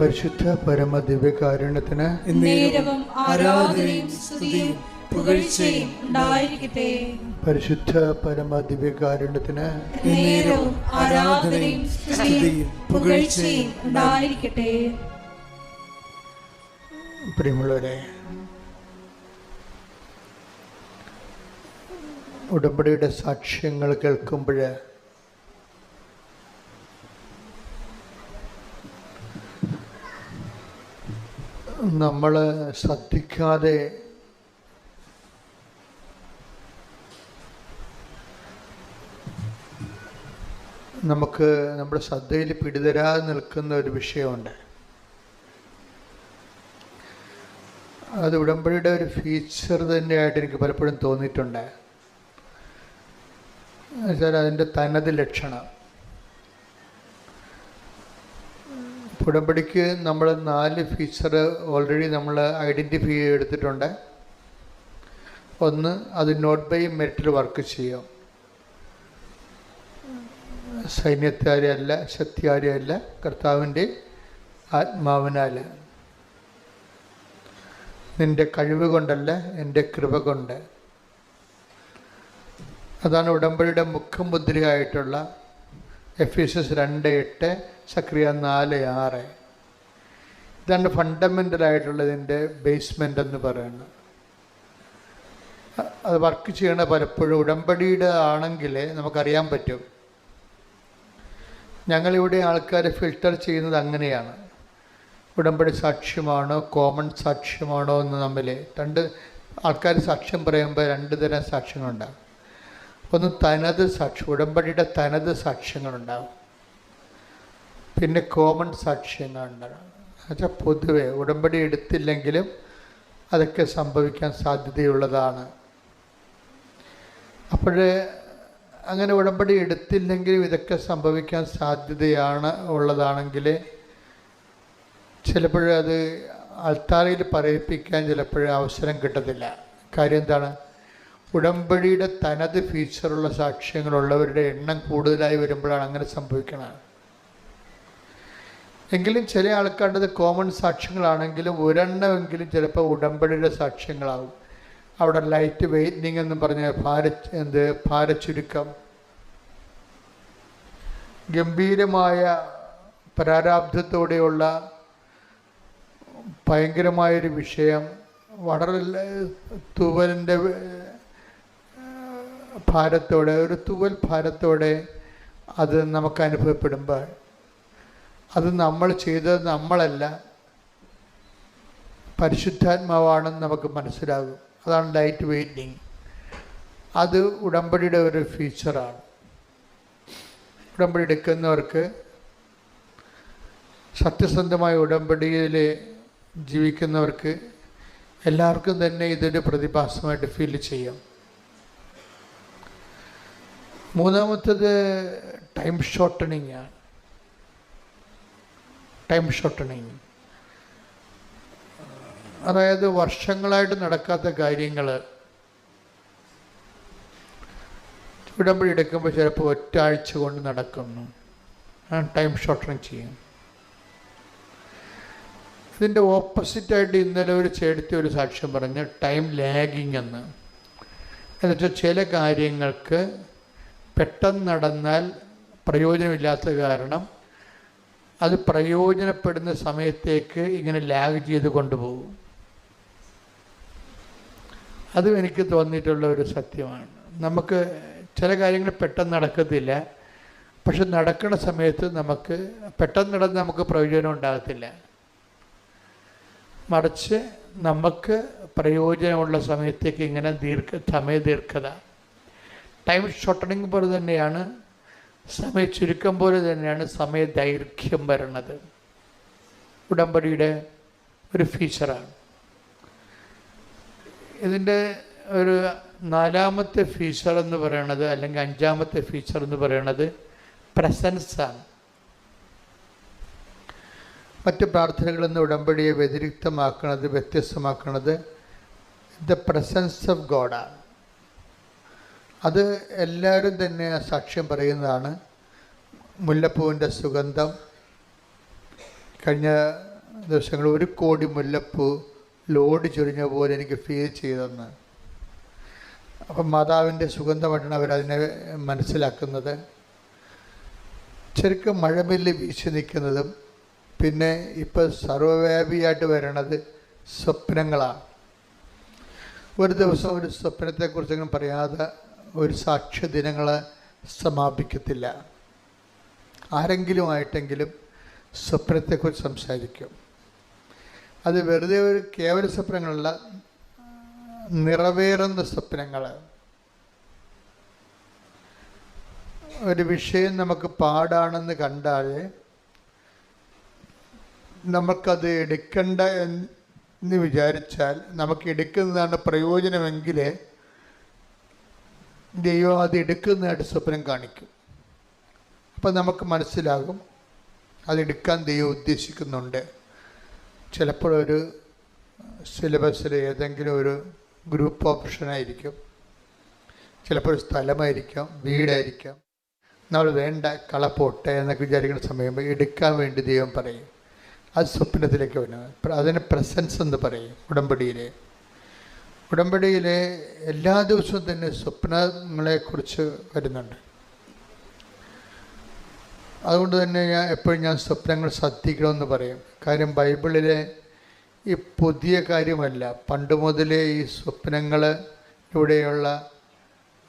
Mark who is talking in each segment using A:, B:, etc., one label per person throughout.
A: പരിശുദ്ധ പരമ ദിവ്യകാരുണ്യത്തിന്
B: നേരവും ആരാധനയും സ്തുതിയും പുകഴ്ചയും
A: പരിശുദ്ധ പരമ ദിവ്യകാരുണ്യത്തിന്
B: നേരവും ആരാധനയും സ്തുതിയും പുകഴ്ചയും
A: പ്രിയമുള്ളവരെ ഉടമ്പടിയുടെ സാക്ഷ്യങ്ങൾ കേൾക്കുമ്പോൾ നമ്മൾ ശ്രദ്ധിക്കാതെ നമുക്ക് നമ്മുടെ ശ്രദ്ധയിൽ പിടിതരാതെ നിൽക്കുന്ന ഒരു വിഷയമുണ്ട്. അത് ഉടമ്പടിയുടെ ഒരു ഫീച്ചർ തന്നെയായിട്ട് എനിക്ക് പലപ്പോഴും തോന്നിയിട്ടുണ്ട്. എന്നുവെച്ചാൽ അതിന്റെ തനത് ലക്ഷണം. ഉടമ്പടിക്ക് നമ്മൾ നാല് ഫീച്ചർ ഓൾറെഡി നമ്മൾ ഐഡന്റിഫൈ ചെയ്തെടുത്തിട്ടുണ്ട്. ഒന്ന് അത് നോട്ട് ബൈ മെറിറ്റിൽ വർക്ക് ചെയ്യാം. സൈന്യത്താരെയല്ല ശക്തിയാരെയല്ല കർത്താവിന്റെ ആത്മാവിനാൽ നിന്റെ കഴിവ് കൊണ്ടല്ല എന്റെ കൃപ കൊണ്ട്. അതാണ് ഉടമ്പടിയുടെ മുഖമുദ്രയായിട്ടുള്ള എഫ് എസ് എസ് രണ്ട് എട്ട് സക്രിയ നാല് ആറ്. ഇതാണ് ഫണ്ടമെന്റലായിട്ടുള്ളതിന്റെ ബേസ്മെന്റ് എന്ന് പറയുന്നത്. അത് വർക്ക് ചെയ്യണ പലപ്പോഴും ഉടമ്പടിയുടെ ആണെങ്കിൽ നമുക്കറിയാൻ പറ്റും. ഞങ്ങളിവിടെ ആൾക്കാരെ ഫിൽട്ടർ ചെയ്യുന്നത് അങ്ങനെയാണ്. ഉടമ്പടി സാക്ഷ്യമാണോ കോമൺ സാക്ഷ്യമാണോ എന്ന് തമ്മിൽ രണ്ട് ആൾക്കാർ സാക്ഷ്യം പറയുമ്പോൾ രണ്ട് തരം സാക്ഷ്യങ്ങളുണ്ടാകും ഒന്ന് തനത് സാക്ഷ്യം ഉടമ്പടിയുടെ തനത് സാക്ഷ്യങ്ങളുണ്ടാകും പിന്നെ കോമൺ സാക്ഷ്യങ്ങളുണ്ടാകും എന്നുവെച്ചാൽ പൊതുവെ ഉടമ്പടി എടുത്തില്ലെങ്കിലും അതൊക്കെ സംഭവിക്കാൻ സാധ്യതയുള്ളതാണ്. അപ്പോൾ അങ്ങനെ ഉടമ്പടി എടുത്തില്ലെങ്കിലും ഇതൊക്കെ സംഭവിക്കാൻ സാധ്യതയാണ് ഉള്ളതാണെങ്കിൽ ചിലപ്പോഴത് അൾത്താറയിൽ പറയിപ്പിക്കാൻ ചിലപ്പോൾ അവസരം കിട്ടത്തില്ല. കാര്യം എന്താണ്? ഉടമ്പടിയുടെ തനത് ഫീച്ചറുള്ള സാക്ഷ്യങ്ങളുള്ളവരുടെ എണ്ണം കൂടുതലായി വരുമ്പോഴാണ് അങ്ങനെ സംഭവിക്കുന്നത് എങ്കിലും ചില ആൾക്കാരുടെ കോമൺ സാക്ഷ്യങ്ങളാണെങ്കിലും ഒരെണ്ണമെങ്കിലും ചിലപ്പോൾ ഉടമ്പടിയുടെ സാക്ഷ്യങ്ങളാവും. അവിടെ ലൈറ്റ് വെയിറ്റിംഗ് എന്ന് പറഞ്ഞ ഭാര എന്ത്? ഭാരച്ചുരുക്കം. ഗംഭീരമായ പ്രാരാബ്ധത്തോടെയുള്ള ഭയങ്കരമായൊരു വിഷയം. വളരെ തുവലിന്റെ ഭാരത്തോടെ ഒരു തുവൽ ഭാരത്തോടെ അത് നമുക്ക് അനുഭവപ്പെടുമ്പോൾ അത് നമ്മൾ ചെയ്തത് നമ്മളല്ല. പരിശുദ്ധാത്മാവാണെന്ന് നമുക്ക് മനസ്സിലാകും. അതാണ് ലൈറ്റ് വെയിറ്റിംഗ്. അത് ഉടമ്പടിയുടെ ഒരു ഫീച്ചറാണ്. ഉടമ്പടി എടുക്കുന്നവർക്ക് സത്യസന്ധമായ ഉടമ്പടിയിൽ ജീവിക്കുന്നവർക്ക് എല്ലാവർക്കും തന്നെ ഇതൊരു പ്രതിഭാസമായിട്ട് ഫീൽ ചെയ്യാം. മൂന്നാമത്തത് ടൈം ഷോർട്ടണിങ് ആണ് ടൈം ഷോർട്ടണിങ്. അതായത് വർഷങ്ങളായിട്ട് നടക്കാത്ത കാര്യങ്ങൾ ഉടമ്പടി എടുക്കുമ്പോൾ ചിലപ്പോൾ ഒറ്റ ആഴ്ച കൊണ്ട് നടക്കുന്നു. ടൈം ഷോർട്ടണിങ് ചെയ്യും ഇതിന്റെ ഓപ്പോസിറ്റായിട്ട് ഇന്നലെ ഒരു ചേടുത്തി ഒരു സാക്ഷ്യം പറഞ്ഞ് ടൈം ലാഗിങ് എന്ന്. എന്നുവെച്ചാൽ ചില കാര്യങ്ങൾക്ക് പെട്ടെന്ന് നടന്നാൽ പ്രയോജനമില്ലാത്ത കാരണം അത് പ്രയോജനപ്പെടുന്ന സമയത്തേക്ക് ഇങ്ങനെ ലാഗ് ചെയ്ത് കൊണ്ടുപോകും. അതും എനിക്ക് തോന്നിയിട്ടുള്ള ഒരു സത്യമാണ്. നമുക്ക് ചില കാര്യങ്ങൾ പെട്ടെന്ന് നടക്കത്തില്ല. പക്ഷെ നടക്കുന്ന സമയത്ത് നമുക്ക് പെട്ടെന്ന് നടന്ന് നമുക്ക് പ്രയോജനം ഉണ്ടാകത്തില്ല. മറിച്ച് നമുക്ക് പ്രയോജനമുള്ള സമയത്തേക്ക് ഇങ്ങനെ ദീർഘ സമയ ദീർഘത ടൈം ഷോർട്ടണിങ് പോലെ തന്നെയാണ് സമയ ചുരുക്കം പോലെ തന്നെയാണ് സമയ ദൈർഘ്യം വരുന്നത് ഉടമ്പടിയുടെ ഒരു ഫീച്ചറാണ്. ഇതിന്റെ ഒരു നാലാമത്തെ ഫീച്ചർ എന്ന് പറയണത് അല്ലെങ്കിൽ അഞ്ചാമത്തെ ഫീച്ചർ എന്ന് പറയണത് പ്രസൻസാണ്. മറ്റ് പ്രാർത്ഥനകളിൽ നിന്ന് ഉടമ്പടിയെ വ്യതിരിക്തമാക്കുന്നത് വ്യത്യസ്തമാക്കുന്നത് ദ പ്രസൻസ് ഓഫ് ഗോഡാണ്. അത് എല്ലാവരും തന്നെ സാക്ഷ്യം പറയുന്നതാണ്. മുല്ലപ്പൂവിന്റെ സുഗന്ധം. കഴിഞ്ഞ ദിവസങ്ങൾ ഒരു കോടി മുല്ലപ്പൂ ലോഡ് ചൊരിഞ്ഞ പോലെ എനിക്ക് ഫീൽ ചെയ്തെന്ന്. അപ്പം മാതാവിന്റെ സുഗന്ധമായിട്ടാണ് അവരതിനെ മനസ്സിലാക്കുന്നത്. ശരിക്കും മഴമില്ല് വീശി നിൽക്കുന്നതും പിന്നെ ഇപ്പോൾ സർവവ്യാപിയായിട്ട് വരണത് സ്വപ്നങ്ങളാണ്. ഒരു ദിവസം ഒരു സ്വപ്നത്തെക്കുറിച്ചെങ്കിലും പറയാതെ ഒരു സാക്ഷ്യ ദിനങ്ങൾ സമാപിക്കത്തില്ല. ആരെങ്കിലും ആയിട്ടെങ്കിലും സ്വപ്നത്തെക്കുറിച്ച് സംസാരിക്കും. അത് വെറുതെ ഒരു കേവല സ്വപ്നങ്ങളല്ല നിറവേറുന്ന സ്വപ്നങ്ങൾ. ഒരു വിഷയം നമുക്ക് പാടാണെന്ന് കണ്ടാൽ നമുക്കത് എടുക്കണ്ട എന്ന് വിചാരിച്ചാൽ നമുക്ക് എടുക്കുന്നതാണ് പ്രയോജനമെങ്കിൽ ദൈവം അത് എടുക്കുന്നതായിട്ട് സ്വപ്നം കാണിക്കും. അപ്പം നമുക്ക് മനസ്സിലാകും അതെടുക്കാൻ ദൈവം ഉദ്ദേശിക്കുന്നുണ്ട്. ചിലപ്പോൾ ഒരു സിലബസിൽ ഏതെങ്കിലും ഒരു ഗ്രൂപ്പ് ഓപ്ഷനായിരിക്കും. ചിലപ്പോൾ ഒരു സ്ഥലമായിരിക്കാം വീടായിരിക്കാം. നമ്മൾ വേണ്ട കള പോട്ടെ എന്നൊക്കെ വിചാരിക്കുന്ന സമയം എടുക്കാൻ വേണ്ടി ദൈവം പറയും. അത് സ്വപ്നത്തിലേക്ക് വരുന്നത് അതിന് പ്രസൻസ് എന്ന് പറയും ഉടമ്പടിയിലെ. ഉടമ്പടിയിലെ എല്ലാ ദിവസവും തന്നെ സ്വപ്നങ്ങളെക്കുറിച്ച് വരുന്നുണ്ട്. അതുകൊണ്ട് തന്നെ ഞാൻ എപ്പോഴും ഞാൻ സ്വപ്നങ്ങൾ ശ്രദ്ധിക്കണമെന്ന് പറയും. കാര്യം ബൈബിളിലെ ഈ പുതിയ കാര്യമല്ല. പണ്ട് മുതലേ ഈ സ്വപ്നങ്ങൾ ഇവിടെയുള്ള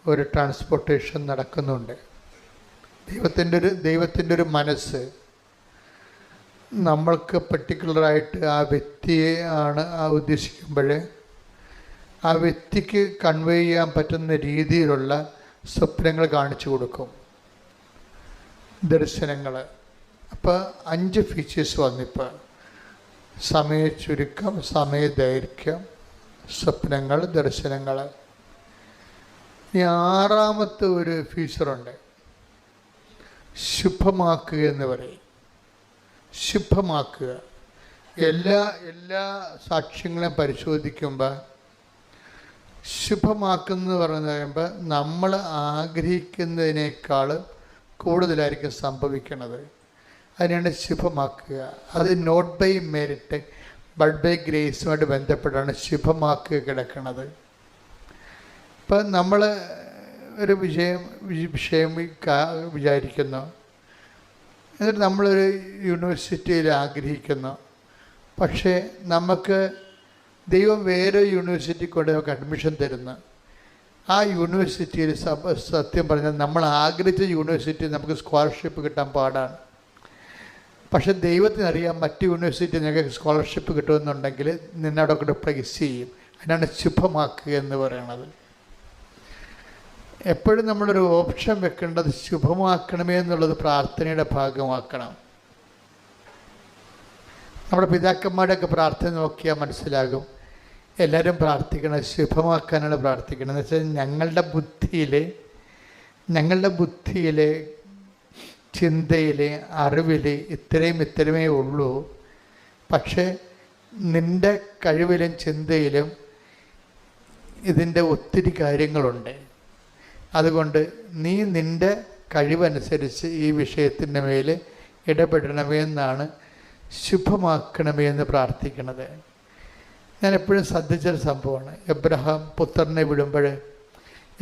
A: ഒരു ട്രാൻസ്പോർട്ടേഷൻ നടക്കുന്നുണ്ട്. ദൈവത്തിന്റെ ഒരു ദൈവത്തിന്റെ ഒരു മനസ്സ് നമ്മൾക്ക് പർട്ടിക്കുലറായിട്ട് ആ വ്യക്തിയെ ആണ് ആ ഉദ്ദേശിക്കുമ്പോൾ ആ വ്യക്തിക്ക് കൺവേ ചെയ്യാൻ പറ്റുന്ന രീതിയിലുള്ള സ്വപ്നങ്ങൾ കാണിച്ചു കൊടുക്കും. ദർശനങ്ങൾ. അപ്പോൾ അഞ്ച് ഫീച്ചേഴ്സ് വന്നിപ്പോൾ സമയ ചുരുക്കം സമയ ദൈർഘ്യം സ്വപ്നങ്ങൾ ദർശനങ്ങൾ. ഇനി ആറാമത്തെ ഒരു ഫീച്ചറുണ്ട് ശുഭമാക്കുക എന്ന് പറയും. ശുഭമാക്കുക. എല്ലാ എല്ലാ സാക്ഷ്യങ്ങളെയും പരിശോധിക്കുമ്പോൾ ശുഭമാക്കുന്ന പറഞ്ഞു കഴിയുമ്പോൾ നമ്മൾ ആഗ്രഹിക്കുന്നതിനേക്കാൾ കൂടുതലായിരിക്കും സംഭവിക്കുന്നത് അതിനാണ് ശുഭമാക്കുക. അത് not by merit but by ഗ്രേസുമായിട്ട് ബന്ധപ്പെട്ടാണ് ശുഭമാക്കുക കിടക്കുന്നത് ഇപ്പം നമ്മൾ ഒരു വിഷയം വിഷയം വിചാരിക്കുന്നു. എന്നിട്ട് നമ്മളൊരു യൂണിവേഴ്സിറ്റിയിൽ ആഗ്രഹിക്കുന്നു. പക്ഷേ നമുക്ക് ദൈവം വേറെ യൂണിവേഴ്സിറ്റി കൊണ്ട് നമുക്ക് അഡ്മിഷൻ തരുന്ന. ആ യൂണിവേഴ്സിറ്റിയിൽ സത്യം പറഞ്ഞാൽ നമ്മൾ ആഗ്രഹിച്ച യൂണിവേഴ്സിറ്റി നമുക്ക് സ്കോളർഷിപ്പ് കിട്ടാൻ പാടാണ്. പക്ഷെ ദൈവത്തിനറിയാം മറ്റ് യൂണിവേഴ്സിറ്റി നിങ്ങൾക്ക് സ്കോളർഷിപ്പ് കിട്ടുമെന്നുണ്ടെങ്കിൽ നിന്നവിടെ കൂടെ പ്ലേസ് ചെയ്യും. അതിനാണ് ശുഭമാക്കുക എന്ന് പറയണത്. എപ്പോഴും നമ്മളൊരു ഓപ്ഷൻ വെക്കേണ്ടത് ശുഭമാക്കണമേ എന്നുള്ളത് പ്രാർത്ഥനയുടെ ഭാഗമാക്കണം. നമ്മുടെ പിതാക്കന്മാരുടെയൊക്കെ പ്രാർത്ഥന നോക്കിയാൽ മനസ്സിലാകും. എല്ലാവരും പ്രാർത്ഥിക്കണം ശുഭമാക്കാനാണ് പ്രാർത്ഥിക്കണം എന്ന് വെച്ചാൽ ഞങ്ങളുടെ ബുദ്ധിയിൽ ഞങ്ങളുടെ ബുദ്ധിയിൽ ചിന്തയിൽ അറിവിൽ ഇത്രയും ഇത്രയുമേ ഉള്ളൂ. പക്ഷേ നിന്റെ കഴിവിലും ചിന്തയിലും ഇതിന്റെ ഒത്തിരി കാര്യങ്ങളുണ്ട്. അതുകൊണ്ട് നീ നിന്റെ കഴിവനുസരിച്ച് ഈ വിഷയത്തിന്റെ മേൽ ഇടപെടണമേ എന്നാണ് ശുഭമാക്കണമേ എന്ന് പ്രാർത്ഥിക്കണത്. ഞാൻ എപ്പോഴും ശ്രദ്ധിച്ചൊരു സംഭവമാണ്. എബ്രഹാം പുത്രനെ വിടുമ്പോൾ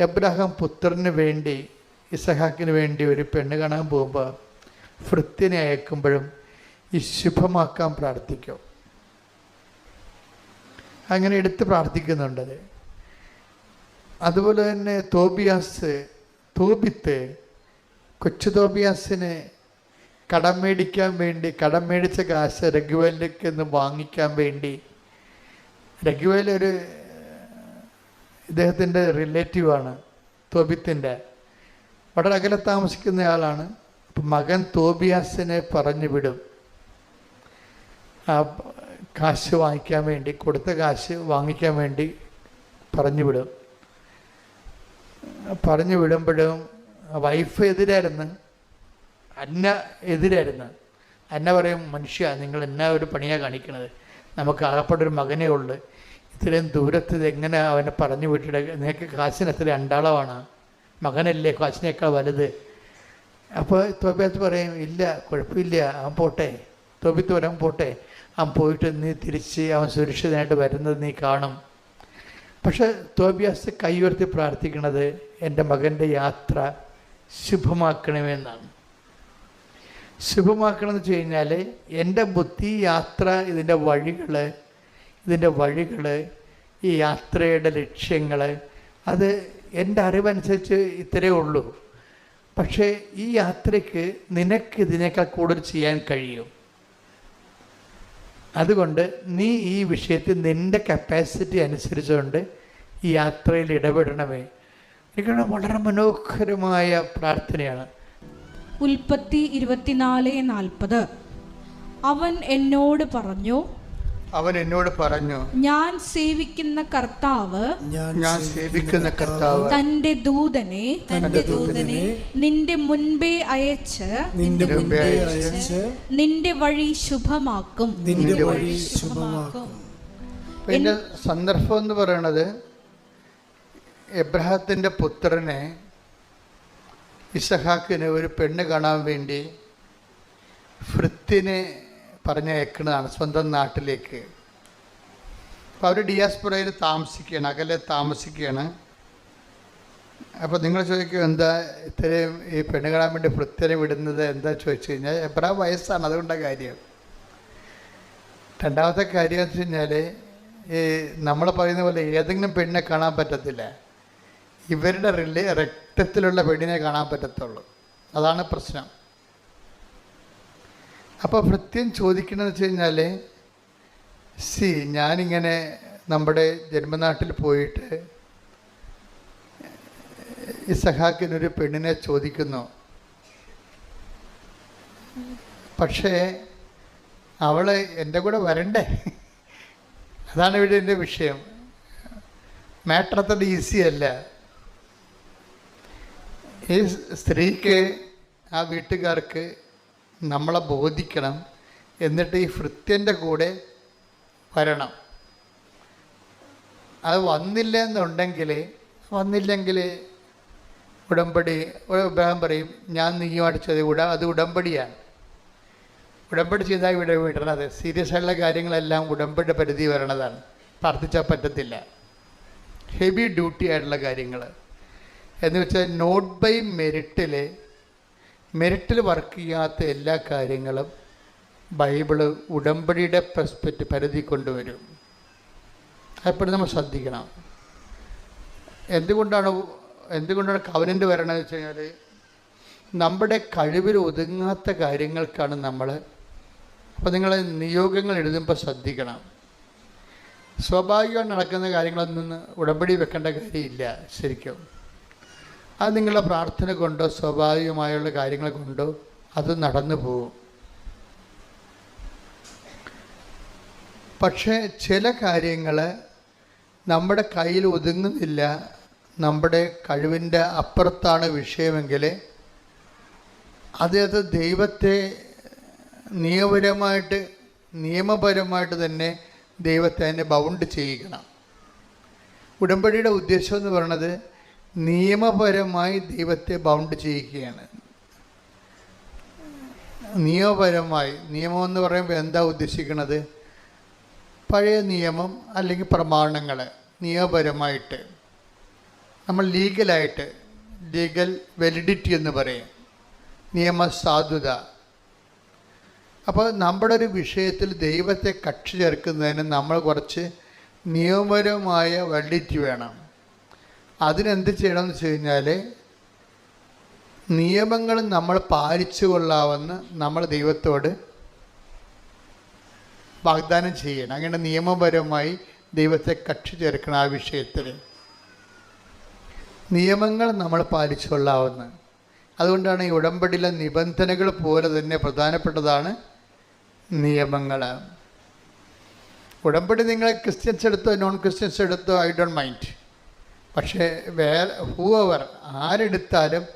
A: എബ്രഹാം പുത്രന് വേണ്ടി ഇസഹാക്കിന് വേണ്ടി ഒരു പെണ്ണ് കാണാൻ പോകുമ്പോൾ ഭൃത്യനെ അയക്കുമ്പോഴും ഈ ശുഭമാക്കാൻ പ്രാർത്ഥിക്കും. അങ്ങനെ എടുത്ത് പ്രാർത്ഥിക്കുന്നുണ്ടത് അതുപോലെ തന്നെ തോബിയാസ് തോബിത്ത് കൊച്ചു തോബിയാസിന് കടം മേടിക്കാൻ വേണ്ടി കടം മേടിച്ച കാശ് രഘുവേലിലേക്ക് ഒന്ന് വാങ്ങിക്കാൻ വേണ്ടി. രഘുവേൽ ഒരു ഇദ്ദേഹത്തിന്റെ റിലേറ്റീവാണ് തോബിത്തിന്റെ വളരെ അകലെ താമസിക്കുന്ന ആളാണ്. അപ്പം മകൻ തോബിയാസിനെ പറഞ്ഞു വിടും. ആ കാശ് വാങ്ങിക്കാൻ വേണ്ടി കൊടുത്ത കാശ് വാങ്ങിക്കാൻ വേണ്ടി പറഞ്ഞു വിടും. പറഞ്ഞു വിടുമ്പോഴും വൈഫ് എതിരായിരുന്നു. അന്ന എതിരായിരുന്നു. അന്ന പറയും മനുഷ്യ നിങ്ങൾ എന്നാ ഒരു പണിയാണ് കാണിക്കണത്? നമുക്ക് ആകപ്പെട്ടൊരു മകനേ ഉള്ളു. ഇത്രയും ദൂരത്ത് എങ്ങനെ അവനെ പറഞ്ഞു വിട്ടിട്ട് നിനക്ക് കാശിന് എത്ര അണ്ടാളമാണ് മകനല്ലേ കാശിനേക്കാൾ വലുത്. അപ്പോൾ തോബിയത്ത് പറയും ഇല്ല കുഴപ്പമില്ല അവൻ പോട്ടെ. തോബിത്ത് പറയാൻ പോട്ടെ. അവൻ പോയിട്ട് നീ തിരിച്ച് അവൻ സുരക്ഷിതനായിട്ട് വരുന്നത് നീ കാണും. പക്ഷെ തോബിയാസ് കൈ ഉയർത്തി പ്രാർത്ഥിക്കുന്നത് എന്റെ മകന്റെ യാത്ര ശുഭമാക്കണമെന്നാണ് ശുഭമാക്കണം എന്ന് വെച്ച് കഴിഞ്ഞാൽ എന്റെ ബുദ്ധി യാത്ര ഇതിന്റെ വഴികൾ ഇതിന്റെ വഴികൾ ഈ യാത്രയുടെ ലക്ഷ്യങ്ങൾ അത് എന്റെ അറിവനുസരിച്ച് ഇത്രയേ ഉള്ളൂ. പക്ഷേ ഈ യാത്രയ്ക്ക് നിനക്ക് ഇതിനേക്കാൾ കൂടുതൽ ചെയ്യാൻ കഴിയും. അതുകൊണ്ട് നീ ഈ വിഷയത്തിൽ നിന്റെ കപ്പാസിറ്റി അനുസരിച്ചുകൊണ്ട് ഈ യാത്രയിൽ ഇടപെടണമേ. എനിക്കാണ് വളരെ മനോഹരമായ പ്രാർത്ഥനയാണ്.
B: ഉൽപ്പത്തി ഇരുപത്തിനാല് നാൽപ്പത്. അവൻ എന്നോട് പറഞ്ഞു
A: അവൻ എന്നോട് പറഞ്ഞു
B: ഞാൻ സേവിക്കുന്ന കർത്താവ്
A: ഞാൻ സേവിക്കുന്ന കർത്താവ്
B: തന്റെ ദൂതനെ
C: തന്റെ ദൂതനെ
B: നിന്റെ മുൻപേ അയച്ച്
C: നിന്റെ
A: മുൻപേ അയച്ച്
B: നിന്റെ വഴി ശുഭമാക്കും.
C: നിന്റെ വഴി ശുഭമാക്കും.
A: പിന്നെ സന്ദർഭം എന്ന് പറയുന്നത് എബ്രഹത്തിന്റെ പുത്രനെ ഇസഹാക്കിന് ഒരു പെണ്ണ് കാണാൻ വേണ്ടി ഫൃത്തിനെ പറഞ്ഞയക്കുന്നതാണ് സ്വന്തം നാട്ടിലേക്ക്. അപ്പോൾ അവർ ഡിയാസ്പുറയിൽ താമസിക്കുകയാണ് അകലെ താമസിക്കുകയാണ്. അപ്പോൾ നിങ്ങൾ ചോദിക്കും എന്താ ഇത്രയും ഈ പെണ്ണ് കാണാൻ വേണ്ടി ഫ്രിത്തിനെ വിടുന്നത്? എന്താ ചോദിച്ചു കഴിഞ്ഞാൽ എബ്രഹാം വയസ്സാണ് അതുകൊണ്ട കാര്യം. രണ്ടാമത്തെ കാര്യം എന്ന് വെച്ച് കഴിഞ്ഞാൽ ഈ നമ്മൾ പറയുന്ന പോലെ ഏതെങ്കിലും പെണ്ണിനെ കാണാൻ പറ്റത്തില്ല. ഇവരുടെ റിലേ രക്തത്തിലുള്ള പെണ്ണിനെ കാണാൻ പറ്റത്തുള്ളൂ. അതാണ് പ്രശ്നം. അപ്പോൾ ഭൃത്യം ചോദിക്കണമെന്ന് വെച്ച് കഴിഞ്ഞാൽ സി ഞാനിങ്ങനെ നമ്മുടെ ജന്മനാട്ടിൽ പോയിട്ട് ഇസഹാക്കിനൊരു പെണ്ണിനെ ചോദിക്കുന്നു. പക്ഷേ അവൾ എന്റെ കൂടെ വരണ്ടേ? അതാണ് ഇവിടെ എന്റെ വിഷയം. മാറ്റർ അത്ര ഈസി അല്ല. ഈ സ്ത്രീക്ക് ആ വീട്ടുകാർക്ക് നമ്മളെ ബോധിക്കണം എന്നിട്ട് ഈ ഭൃത്യന്റെ കൂടെ വരണം. അത് വന്നില്ല എന്നുണ്ടെങ്കിൽ വന്നില്ലെങ്കിൽ ഉടമ്പടി ഇബ്രാഹിം പറയും ഞാൻ നീയുമായിട്ട് ചെയ്ത ഉട അത് ഉടമ്പടിയാണ്. ഉടമ്പടി ചെയ്താൽ ഇവിടെ വിടണത്. സീരിയസ് ആയിട്ടുള്ള കാര്യങ്ങളെല്ലാം ഉടമ്പടി പരിധി വരണതാണ്. പ്രാർത്ഥിച്ചാൽ പറ്റത്തില്ല. ഹെവി ഡ്യൂട്ടി ആയിട്ടുള്ള കാര്യങ്ങൾ എന്ന് വെച്ചാൽ നോട്ട് ബൈ മെരിട്ടിൽ മെരിട്ടിൽ വർക്ക് ചെയ്യാത്ത എല്ലാ കാര്യങ്ങളും ബൈബിൾ ഉടമ്പടിയുടെ പെർസ്പെക്റ്റ് പരിധി കൊണ്ടുവരും. അപ്പോഴും നമ്മൾ ശ്രദ്ധിക്കണം. എന്തുകൊണ്ടാണ് എന്തുകൊണ്ടാണ് കവനന്റ് വരണമെന്ന് വെച്ച് കഴിഞ്ഞാൽ നമ്മുടെ കഴിവിൽ ഒതുങ്ങാത്ത കാര്യങ്ങൾക്കാണ് നമ്മൾ അപ്പോൾ നിങ്ങൾ നിയോഗങ്ങൾ എഴുതുമ്പോൾ ശ്രദ്ധിക്കണം. സ്വാഭാവികമായി നടക്കുന്ന കാര്യങ്ങളൊന്നും ഉടമ്പടി വെക്കേണ്ട കാര്യമില്ല ശരിക്കും. അത് നിങ്ങളുടെ പ്രാർത്ഥന കൊണ്ടോ സ്വാഭാവികമായുള്ള കാര്യങ്ങൾ കൊണ്ടോ അത് നടന്നു പോകും. പക്ഷേ ചില കാര്യങ്ങൾ നമ്മുടെ കയ്യിൽ ഒതുങ്ങുന്നില്ല നമ്മുടെ കഴിവിന്റെ അപ്പുറത്താണ് വിഷയമെങ്കിൽ അത് അത് ദൈവത്തെ നിയമപരമായിട്ട് നിയമപരമായിട്ട് തന്നെ ദൈവത്തെ അതിനെ ബൗണ്ട് ചെയ്യിക്കണം. ഉടമ്പടിയുടെ ഉദ്ദേശം എന്ന് പറയുന്നത് നിയമപരമായി ദൈവത്തെ ബൗണ്ട് ചെയ്യുകയാണ്. നിയമപരമായി നിയമം എന്ന് പറയുമ്പോൾ എന്താ ഉദ്ദേശിക്കുന്നത്? പഴയ നിയമം അല്ലെങ്കിൽ പ്രമാണങ്ങൾ നിയമപരമായിട്ട്. നമ്മൾ ലീഗലായിട്ട് ലീഗൽ വെലിഡിറ്റി എന്ന് പറയും. നിയമസാധുത. അപ്പോൾ നമ്മുടെ ഒരു വിഷയത്തിൽ ദൈവത്തെ കക്ഷി ചേർക്കുന്നതിന് നമ്മൾ കുറച്ച് നിയമപരമായ വെലിഡിറ്റി വേണം. അതിനെന്ത് ചെയ്യണമെന്ന് വെച്ച് കഴിഞ്ഞാൽ നിയമങ്ങൾ നമ്മൾ പാലിച്ചു കൊള്ളാമെന്ന് നമ്മൾ ദൈവത്തോട് വാഗ്ദാനം ചെയ്യണം. അങ്ങനെ നിയമപരമായി ദൈവത്തെ കക്ഷി ചേർക്കണം ആ വിഷയത്തിൽ. നിയമങ്ങൾ നമ്മൾ പാലിച്ചു കൊള്ളാവുന്ന അതുകൊണ്ടാണ് ഈ ഉടമ്പടിയിലെ നിബന്ധനകൾ പോലെ തന്നെ പ്രധാനപ്പെട്ടതാണ് നിയമങ്ങൾ. ഉടമ്പടി നിങ്ങൾ ക്രിസ്ത്യൻസ് എടുത്തോ നോൺ ക്രിസ്ത്യൻസ് എടുത്തോ ഐ ഡോണ്ട് മൈൻഡ് പക്ഷേ വേ ഹൂവർ ആരെടുത്താലും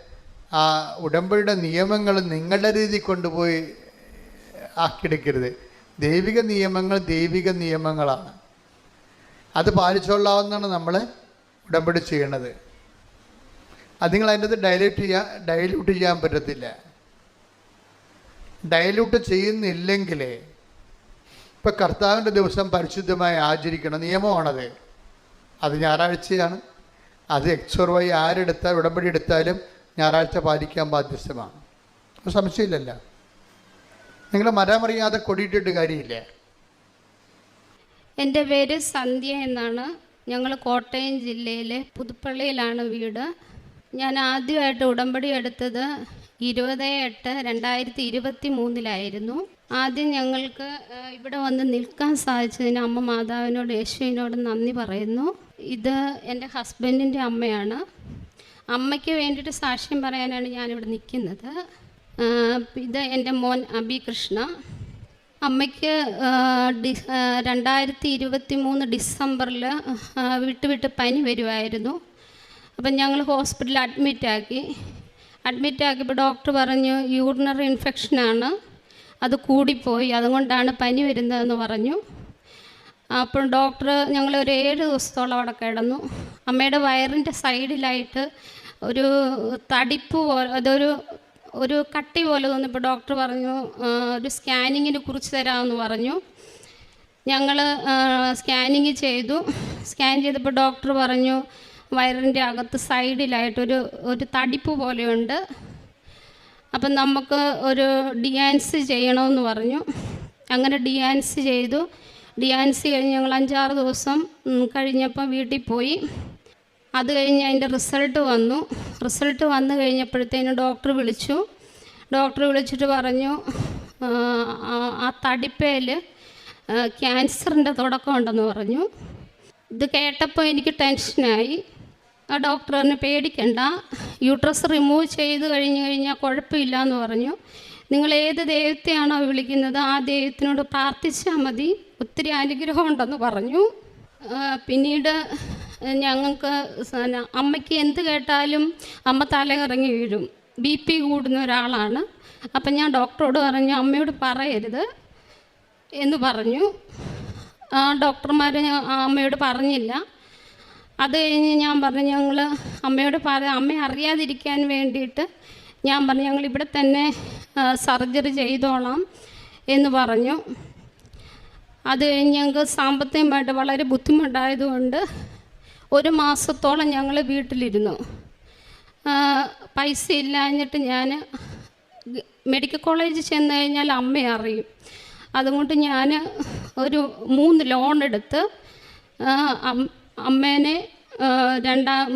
A: ആ ഉടമ്പടിയുടെ നിയമങ്ങൾ നിങ്ങളുടെ രീതി കൊണ്ടുപോയി ആക്കിയെടുക്കരുത്. ദൈവിക നിയമങ്ങൾ ദൈവിക നിയമങ്ങളാണ്. അത് പാലിച്ചോളാവുന്നതാണ് നമ്മൾ ഉടമ്പടി ചെയ്യണത്. അത് നിങ്ങൾ അതിന്റെ അത് ഡയലൂട്ട് ചെയ്യാൻ ഡയലൂട്ട് ചെയ്യാൻ പറ്റത്തില്ല. ഡയലൂട്ട് ചെയ്യുന്നില്ലെങ്കിൽ ഇപ്പം കർത്താവിന്റെ ദിവസം പരിശുദ്ധമായി ആചരിക്കണം നിയമമാണത്. അത് ഞായറാഴ്ചയാണ്. അത് എക്സോർവായി ആരെടുത്താൽ ഉടമ്പടി എടുത്താലും ഞായറാഴ്ച പാലിക്കാൻ ബാധ്യസ്ഥമാണ്. സംശയമില്ലല്ലോ. നിങ്ങൾ മരമറിയാതെ കൊടിയിട്ടിട്ട് കാര്യമില്ല?
D: എന്റെ പേര് സന്ധ്യ എന്നാണ്. ഞങ്ങൾ കോട്ടയം ജില്ലയിലെ പുതുപ്പള്ളിയിലാണ് വീട്. ഞാൻ ആദ്യമായിട്ട് ഉടമ്പടി എടുത്തത് ഇരുപത് എട്ട് രണ്ടായിരത്തി ഇരുപത്തി മൂന്നിലായിരുന്നു ആദ്യം ഞങ്ങൾക്ക് ഇവിടെ വന്ന് നിൽക്കാൻ സാധിച്ചതിന് അമ്മ മാതാവിനോട് യേശുവിനോട് നന്ദി പറയുന്നു. ഇത് എന്റെ ഹസ്ബൻഡിന്റെ അമ്മയാണ്. അമ്മയ്ക്ക് വേണ്ടിയിട്ട് സാക്ഷ്യം പറയാനാണ് ഞാനിവിടെ നിൽക്കുന്നത്. ഇത് എന്റെ മോൻ അബി കൃഷ്ണ. അമ്മയ്ക്ക് ഡി രണ്ടായിരത്തി ഇരുപത്തി മൂന്ന് ഡിസംബറിൽ വിട്ടുവിട്ട് വിട്ട് വിട്ട് പനി വരുമായിരുന്നു അപ്പം ഞങ്ങൾ ഹോസ്പിറ്റലിൽ അഡ്മിറ്റാക്കി. അഡ്മിറ്റാക്കിയപ്പോൾ ഡോക്ടർ പറഞ്ഞു യൂറിനറി ഇൻഫെക്ഷനാണ്. അത് കൂടിപ്പോയി. അതുകൊണ്ടാണ് പനി വരുന്നതെന്ന് പറഞ്ഞു. അപ്പോൾ ഡോക്ടർ ഞങ്ങൾ ഒരു ഏഴ് ദിവസത്തോളം അവിടെ കിടന്നു. അമ്മയുടെ വയറിന്റെ സൈഡിലായിട്ട് ഒരു തടിപ്പ് പോലെ അതൊരു ഒരു കട്ടി പോലെ തോന്നിയപ്പോൾ ഡോക്ടർ പറഞ്ഞു ഒരു സ്കാനിങ്ങിന് കുറിച്ച് തരാമെന്ന് പറഞ്ഞു. ഞങ്ങൾ സ്കാനിങ് ചെയ്തു. സ്കാൻ ചെയ്തപ്പോൾ ഡോക്ടർ പറഞ്ഞു വയറിന്റെ അകത്ത് സൈഡിലായിട്ടൊരു ഒരു തടിപ്പ് പോലെയുണ്ട്. അപ്പം നമുക്ക് ഒരു ഡിയാൻസ് ചെയ്യണമെന്ന് പറഞ്ഞു. അങ്ങനെ ഡിയാൻസ് ചെയ്തു. ഡിയാൻസ് കഴിഞ്ഞ് ഞങ്ങൾ അഞ്ചാറ് ദിവസം കഴിഞ്ഞപ്പോൾ വീട്ടിൽ പോയി. അത് കഴിഞ്ഞ് അതിന്റെ റിസൾട്ട് വന്നു. റിസൾട്ട് വന്നു കഴിഞ്ഞപ്പോഴത്തേന് ഡോക്ടർ വിളിച്ചു. ഡോക്ടർ വിളിച്ചിട്ട് പറഞ്ഞു ആ, തടിപ്പേൽ ക്യാൻസറിന്റെ തുടക്കമുണ്ടെന്ന് പറഞ്ഞു. ഇത് കേട്ടപ്പോൾ എനിക്ക് ടെൻഷനായി. ആ ഡോക്ടർ പേടിക്കണ്ട. യൂട്രസ് റിമൂവ് ചെയ്ത് കഴിഞ്ഞു കഴിഞ്ഞാൽ കുഴപ്പമില്ല എന്ന് പറഞ്ഞു. നിങ്ങൾ ഏത് ദൈവത്തെയാണോ വിളിക്കുന്നത് ആ ദൈവത്തിനോട് പ്രാർത്ഥിച്ചാൽ മതി. ഒത്തിരി അനുഗ്രഹമുണ്ടെന്ന് പറഞ്ഞു. പിന്നീട് ഞങ്ങൾക്ക് അമ്മയ്ക്ക് എന്ത് കേട്ടാലും അമ്മ തലകറങ്ങി വീഴും. ബി പി കൂടുന്ന ഒരാളാണ്. അപ്പം ഞാൻ ഡോക്ടറോട് പറഞ്ഞു അമ്മയോട് പറയരുത് എന്ന് പറഞ്ഞു. ഡോക്ടർമാർ അമ്മയോട് പറഞ്ഞില്ല. അത് കഴിഞ്ഞ് ഞാൻ പറഞ്ഞു ഞങ്ങൾ അമ്മയോട് പറ അമ്മ അറിയാതിരിക്കാൻ വേണ്ടിയിട്ട് ഞാൻ പറഞ്ഞു ഞങ്ങൾ ഇവിടെ തന്നെ സർജറി ചെയ്തോളാം എന്ന് പറഞ്ഞു. അത് കഴിഞ്ഞ് ഞങ്ങൾക്ക് സാമ്പത്തികമായിട്ട് വളരെ ബുദ്ധിമുട്ടായതുകൊണ്ട് ഒരു മാസത്തോളം ഞങ്ങൾ വീട്ടിലിരുന്നു. പൈസ ഇല്ലാഞ്ഞിട്ട് ഞാൻ മെഡിക്കൽ കോളേജിൽ ചെന്ന് കഴിഞ്ഞാൽ അമ്മ അറിയും. അതുകൊണ്ട് ഞാൻ ഒരു മൂന്ന് ലോൺ എടുത്ത് അമ്മേനെ രണ്ടാം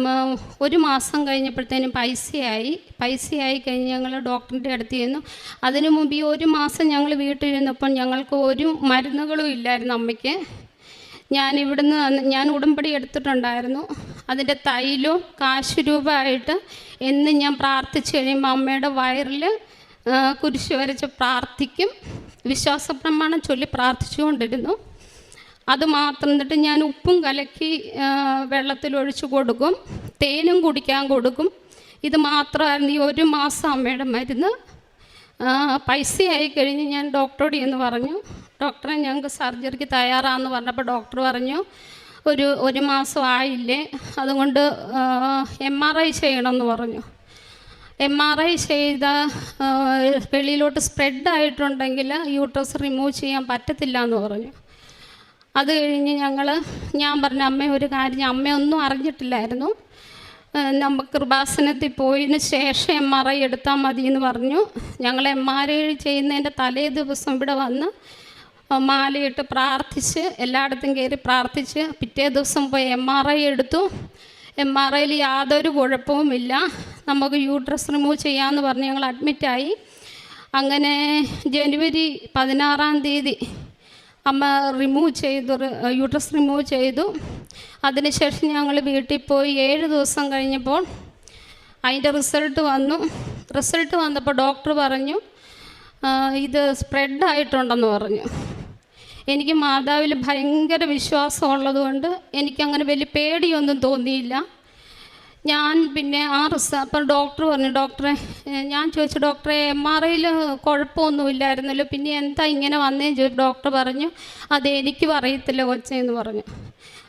D: ഒരു മാസം കഴിഞ്ഞപ്പോഴത്തേനും പൈസയായി. പൈസയായി കഴിഞ്ഞ് ഞങ്ങൾ ഡോക്ടറിന്റെ അടുത്ത് ചെന്നു. അതിനു മുമ്പ് ഈ ഒരു മാസം ഞങ്ങൾ വീട്ടിലിരുന്നപ്പോൾ ഞങ്ങൾക്ക് ഒരു മരുന്നുകളും ഇല്ലായിരുന്നു അമ്മയ്ക്ക്. ഞാൻ ഇവിടുന്ന് ഞാൻ ഉടമ്പടി എടുത്തിട്ടുണ്ടായിരുന്നു. അതിന്റെ തൈലും കാശ് രൂപമായിട്ട് എന്ന് ഞാൻ പ്രാർത്ഥിച്ചു കഴിയുമ്പോൾ അമ്മയുടെ വയറിൽ കുരിശ് വരച്ച് പ്രാർത്ഥിക്കും. വിശ്വാസ പ്രമാണം ചൊല്ലി പ്രാർത്ഥിച്ചുകൊണ്ടിരുന്നു. അത് മാത്രം എന്നിട്ട് ഞാൻ ഉപ്പും കലക്കി വെള്ളത്തിലൊഴിച്ച് കൊടുക്കും തേനും കുടിക്കാൻ കൊടുക്കും. ഇത് മാത്രമായിരുന്നു ഈ ഒരു മാസം അമ്മയുടെ മരുന്ന്. പൈസയായി കഴിഞ്ഞ് ഞാൻ ഡോക്ടറോട് എന്ന് പറഞ്ഞു ഡോക്ടറെ ഞങ്ങൾക്ക് സർജറിക്ക് തയ്യാറാന്ന് പറഞ്ഞപ്പോൾ ഡോക്ടർ പറഞ്ഞു ഒരു ഒരു മാസം ആയില്ലേ അതുകൊണ്ട് എം ആർ ഐ ചെയ്യണമെന്ന് പറഞ്ഞു. എം ആർ ഐ ചെയ്ത വെളിയിലോട്ട് സ്പ്രെഡ് ആയിട്ടുണ്ടെങ്കിൽ യൂട്രസ് റിമൂവ് ചെയ്യാൻ പറ്റത്തില്ല എന്ന് പറഞ്ഞു. അത് കഴിഞ്ഞ് ഞങ്ങൾ ഞാൻ പറഞ്ഞ അമ്മ ഒരു കാര്യം അമ്മയൊന്നും അറിഞ്ഞിട്ടില്ലായിരുന്നു. നമുക്ക് കൃപാസനത്തിൽ പോയതിന് ശേഷം എം ആർ ഐ എടുത്താൽ മതി എന്ന് പറഞ്ഞു. ഞങ്ങൾ എം ആർ ഐ ചെയ്യുന്നതിന്റെ തലേ ദിവസം ഇവിടെ വന്ന് മാലയിട്ട് പ്രാർത്ഥിച്ച് എല്ലായിടത്തും കയറി പ്രാർത്ഥിച്ച് പിറ്റേ ദിവസം പോയി എം ആർ ഐ എടുത്തു. എം ആർ ഐയിൽ യാതൊരു കുഴപ്പവുമില്ല നമുക്ക് യൂട്രസ് റിമൂവ് ചെയ്യാമെന്ന് പറഞ്ഞ് ഞങ്ങൾ അഡ്മിറ്റായി അങ്ങനെ ജനുവരി പതിനാറാം തീയതി അമ്മ റിമൂവ് ചെയ്തു യൂട്രസ് റിമൂവ് ചെയ്തു. അതിനുശേഷം ഞങ്ങൾ വീട്ടിൽ പോയി ഏഴ് ദിവസം കഴിഞ്ഞപ്പോൾ അതിന്റെ റിസൾട്ട് വന്നു. റിസൾട്ട് വന്നപ്പോൾ ഡോക്ടർ പറഞ്ഞു "ആ, ഇത് സ്പ്രെഡ് ആയിട്ടുണ്ടെന്ന് പറഞ്ഞു. എനിക്ക് മാതാവിൽ ഭയങ്കര വിശ്വാസമുള്ളതുകൊണ്ട് എനിക്കങ്ങനെ വലിയ പേടിയൊന്നും തോന്നിയില്ല. ഞാൻ പിന്നെ ആ റിസ അപ്പം ഡോക്ടർ പറഞ്ഞു ഡോക്ടറെ ഞാൻ ചോദിച്ചു ഡോക്ടറെ എം ആർ ഐയിൽ കുഴപ്പമൊന്നുമില്ലായിരുന്നല്ലോ പിന്നെ എന്താ ഇങ്ങനെ വന്നേ ചോദിച്ചു ഡോക്ടർ പറഞ്ഞു അത് എനിക്കും അറിയത്തില്ല കൊച്ചെന്ന് പറഞ്ഞു.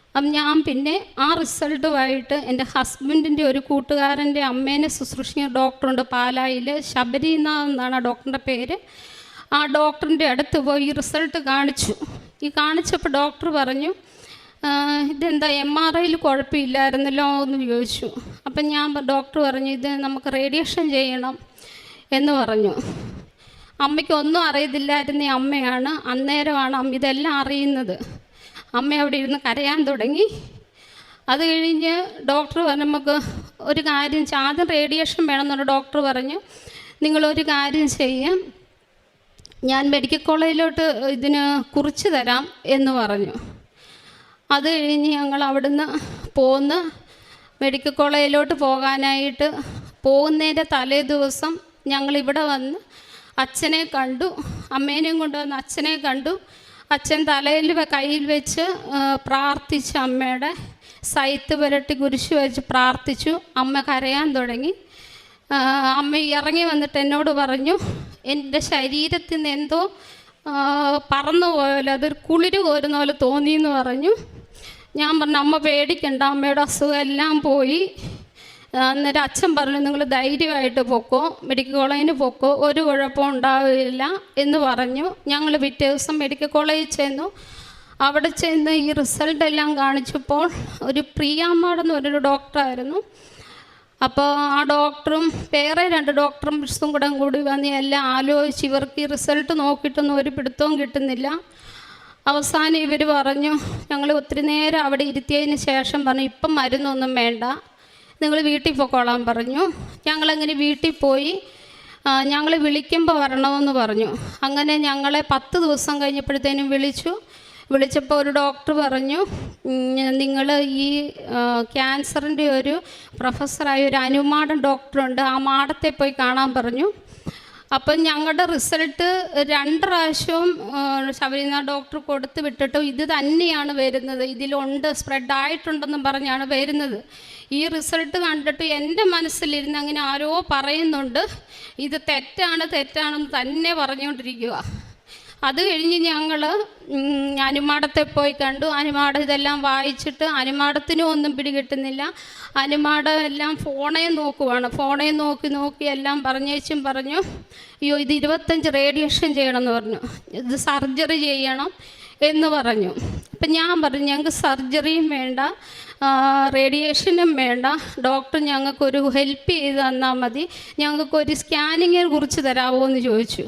D: അപ്പം ഞാൻ പിന്നെ ആ റിസൾട്ടുമായിട്ട് എന്റെ ഹസ്ബൻഡിന്റെ ഒരു കൂട്ടുകാരന്റെ അമ്മേനെ ശുശ്രൂഷിക്കുന്ന ഡോക്ടറുണ്ട് പാലായിൽ ശബരി എന്നാണ് ആ ഡോക്ടറിന്റെ പേര്. ആ ഡോക്ടറിന്റെ അടുത്ത് പോയി ഈ റിസൾട്ട് കാണിച്ചു. ഈ കാണിച്ചപ്പോൾ ഡോക്ടർ പറഞ്ഞു "ആ, ഇതെന്താ എം ആർ ഐയിൽ കുഴപ്പമില്ലായിരുന്നല്ലോ എന്ന് ചോദിച്ചു. അപ്പം ഞാൻ ഡോക്ടർ പറഞ്ഞു ഇത് നമുക്ക് റേഡിയേഷൻ ചെയ്യണം എന്ന് പറഞ്ഞു. അമ്മയ്ക്ക് ഒന്നും അറിയത്തില്ലായിരുന്ന അമ്മയാണ് അന്നേരമാണ് അമ്മ ഇതെല്ലാം അറിയുന്നത്. അമ്മ അവിടെ ഇരുന്ന് കരയാൻ തുടങ്ങി. അത് കഴിഞ്ഞ് ഡോക്ടർ പറഞ്ഞു നമുക്ക് ഒരു കാര്യം ആദ്യം റേഡിയേഷൻ വേണമെന്നുള്ള ഡോക്ടർ പറഞ്ഞു. നിങ്ങളൊരു കാര്യം ചെയ്യാം. ഞാൻ മെഡിക്കൽ കോളേജിലോട്ട് ഇതിന് കുറിച്ച് തരാം എന്ന് പറഞ്ഞു. അത് കഴിഞ്ഞ് ഞങ്ങൾ അവിടുന്ന് പോന്ന് മെഡിക്കൽ കോളേജിലോട്ട് പോകാനായിട്ട് പോകുന്നതിന്റെ തലേ ദിവസം ഞങ്ങൾ ഇവിടെ വന്ന് അച്ഛനെ കണ്ടു അമ്മേനെയും കൊണ്ടുവന്ന് അച്ഛനെ കണ്ടു. അച്ഛൻ തലയിൽ കയ്യിൽ വെച്ച് പ്രാർത്ഥിച്ചു അമ്മയുടെ സൈത്ത് പുരട്ടി കുരിശ് വെച്ച് പ്രാർത്ഥിച്ചു. അമ്മ കരയാൻ തുടങ്ങി. അമ്മ ഇറങ്ങി വന്നിട്ട് എന്നോട് പറഞ്ഞു എന്റെ ശരീരത്തിൽ നിന്ന് എന്തോ പറന്നു പോയാലോ അതൊരു കുളിര് കോരുന്ന പോലെ തോന്നിയെന്ന് പറഞ്ഞു. ഞാൻ പറഞ്ഞു അമ്മ പേടിക്കണ്ട അമ്മയുടെ അസുഖം എല്ലാം പോയി അന്നേരം അച്ഛൻ പറഞ്ഞു നിങ്ങൾ ധൈര്യമായിട്ട് പൊക്കോ മെഡിക്കൽ കോളേജിന് പൊക്കോ ഒരു കുഴപ്പം ഉണ്ടാവില്ല എന്ന് പറഞ്ഞു. ഞങ്ങൾ പിറ്റേ ദിവസം മെഡിക്കൽ കോളേജിൽ ചെന്നു. അവിടെ ചെന്ന് ഈ റിസൾട്ട് എല്ലാം കാണിച്ചപ്പോൾ ഒരു പ്രിയാമ്മടെന്ന് പറഞ്ഞൊരു ഡോക്ടറായിരുന്നു അപ്പോൾ ആ ഡോക്ടറും വേറെ രണ്ട് ഡോക്ടറും കൂടെ കൂടി വന്ന് എല്ലാം ആലോചിച്ച് ഇവർക്ക് ഈ റിസൾട്ട് നോക്കിയിട്ടൊന്നും ഒരു പിടുത്തവും കിട്ടുന്നില്ല. അവസാനം ഇവർ പറഞ്ഞു ഞങ്ങൾ ഒത്തിരി നേരം അവിടെ ഇരുത്തിയതിന് ശേഷം പറഞ്ഞു ഇപ്പം മരുന്നൊന്നും വേണ്ട. നിങ്ങൾ വീട്ടിൽ പോയിക്കോളാൻ പറഞ്ഞു. ഞങ്ങളങ്ങനെ വീട്ടിൽ പോയി ഞങ്ങൾ വിളിക്കുമ്പോൾ വരണമെന്ന് പറഞ്ഞു. അങ്ങനെ ഞങ്ങളെ പത്ത് ദിവസം കഴിഞ്ഞപ്പോഴത്തേനും വിളിച്ചു. വിളിച്ചപ്പോൾ ഒരു ഡോക്ടർ പറഞ്ഞു നിങ്ങൾ ഈ ക്യാൻസറിന്റെ ഒരു പ്രൊഫസറായ ഒരു അനുമാടൻ ഡോക്ടറുണ്ട്. ആ മാടത്തെ പോയി കാണാൻ പറഞ്ഞു. അപ്പം ഞങ്ങളുടെ റിസൾട്ട് രണ്ട് പ്രാവശ്യവും ശബരിനാഥ് ഡോക്ടർ കൊടുത്ത് വിട്ടിട്ടും ഇത് തന്നെയാണ് വരുന്നത്. ഇതിലുണ്ട് സ്പ്രെഡ് ആയിട്ടുണ്ടെന്നും പറഞ്ഞാണ് വരുന്നത്. ഈ റിസൾട്ട് കണ്ടിട്ട് എന്റെ മനസ്സിലിരുന്ന് അങ്ങനെ ആരോ പറയുന്നുണ്ട്. ഇത് തെറ്റാണ് തെറ്റാണെന്ന് തന്നെ പറഞ്ഞുകൊണ്ടിരിക്കുക അത് കഴിഞ്ഞ് ഞങ്ങൾ അനുമാടത്തെ പോയി കണ്ടു. അനുമാടം ഇതെല്ലാം വായിച്ചിട്ട് അനുമാടത്തിനും ഒന്നും പിടികിട്ടുന്നില്ല. അനുമാടം എല്ലാം ഫോണേ നോക്കുവാണ്. ഫോണേ നോക്കി നോക്കി എല്ലാം പറഞ്ഞേച്ചും പറഞ്ഞു അയ്യോ ഇത് ഇരുപത്തഞ്ച് റേഡിയേഷൻ ചെയ്യണമെന്ന് പറഞ്ഞു. ഇത് സർജറി ചെയ്യണം എന്ന് പറഞ്ഞു. അപ്പം ഞാൻ പറഞ്ഞു ഞങ്ങൾക്ക് സർജറിയും വേണ്ട റേഡിയേഷനും വേണ്ട. ഡോക്ടർ ഞങ്ങൾക്കൊരു ഹെൽപ്പ് ചെയ്ത് തന്നാൽ മതി. ഞങ്ങൾക്കൊരു സ്കാനിങ്ങിനെ കുറിച്ച് തരാമോ എന്ന് ചോദിച്ചു.